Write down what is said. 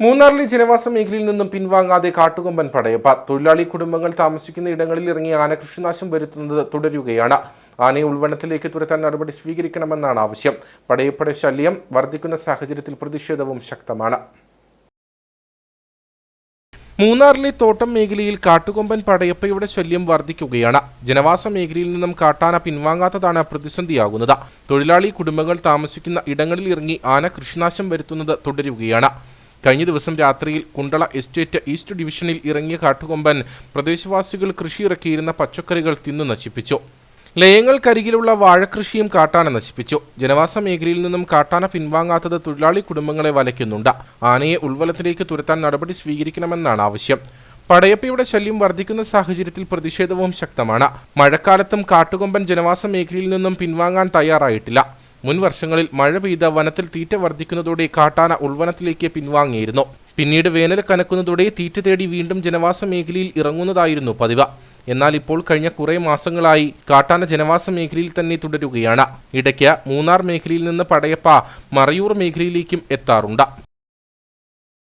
മൂന്നാറിലെ ജനവാസ മേഖലയിൽ നിന്നും പിൻവാങ്ങാതെ കാട്ടുകൊമ്പൻ പടയപ്പ. തൊഴിലാളി കുടുംബങ്ങൾ താമസിക്കുന്ന ഇടങ്ങളിൽ ഇറങ്ങി ആന കൃഷിനാശം വരുത്തുന്നത് തുടരുകയാണ്. ആനയെ ഉൾവനത്തിലേക്ക് തുരത്താൻ നടപടി സ്വീകരിക്കണമെന്നാണ് ആവശ്യം. പടയപ്പയുടെ ശല്യം വർദ്ധിക്കുന്ന സാഹചര്യത്തിൽ പ്രതിഷേധവും ശക്തമാണ്. മൂന്നാറിലെ തോട്ടം മേഖലയിൽ കാട്ടുകൊമ്പൻ പടയപ്പയുടെ ശല്യം വർദ്ധിക്കുകയാണ്. ജനവാസ മേഖലയിൽ നിന്നും കാട്ടാന പിൻവാങ്ങാത്തതാണ് പ്രതിസന്ധിയാകുന്നത്. തൊഴിലാളി കുടുംബങ്ങൾ താമസിക്കുന്ന ഇടങ്ങളിൽ ഇറങ്ങി ആന കൃഷിനാശം വരുത്തുന്നത് തുടരുകയാണ്. കഴിഞ്ഞ ദിവസം രാത്രിയിൽ കുണ്ടള എസ്റ്റേറ്റ് ഈസ്റ്റ് ഡിവിഷനിൽ ഇറങ്ങിയ കാട്ടുകൊമ്പൻ പ്രദേശവാസികൾ കൃഷിയിറക്കിയിരുന്ന പച്ചക്കറികൾ തിന്നു നശിപ്പിച്ചു. ലയങ്ങൾക്കരികിലുള്ള വാഴക്കൃഷിയും കാട്ടാന നശിപ്പിച്ചു. ജനവാസ മേഖലയിൽ നിന്നും കാട്ടാന പിൻവാങ്ങാത്തത് തൊഴിലാളി കുടുംബങ്ങളെ വലയ്ക്കുന്നുണ്ട്. ആനയെ ഉൾവലത്തിലേക്ക് തുരത്താൻ നടപടി സ്വീകരിക്കണമെന്നാണ് ആവശ്യം. പടയപ്പയുടെ ശല്യം വർദ്ധിക്കുന്ന സാഹചര്യത്തിൽ പ്രതിഷേധവും ശക്തമാണ്. മഴക്കാലത്തും കാട്ടുകൊമ്പൻ ജനവാസ മേഖലയിൽ നിന്നും പിൻവാങ്ങാൻ തയ്യാറായിട്ടില്ല. മുൻ വർഷങ്ങളിൽ മഴ പെയ്ത വനത്തിൽ തീറ്റ വർദ്ധിക്കുന്നതോടെ കാട്ടാന ഉൾവനത്തിലേക്ക് പിൻവാങ്ങിയിരുന്നു. പിന്നീട് വേനൽ കനക്കുന്നതോടെ തീറ്റ തേടി വീണ്ടും ജനവാസ മേഖലയിൽ ഇറങ്ങുന്നതായിരുന്നു പതിവ്. എന്നാൽ ഇപ്പോൾ കഴിഞ്ഞ കുറെ മാസങ്ങളായി കാട്ടാന ജനവാസ മേഖലയിൽ തന്നെ തുടരുകയാണ്. ഇടയ്ക്ക് മൂന്നാർ മേഖലയിൽ നിന്ന് പടയപ്പ മറയൂർ മേഖലയിലേക്കും എത്താറുണ്ട്.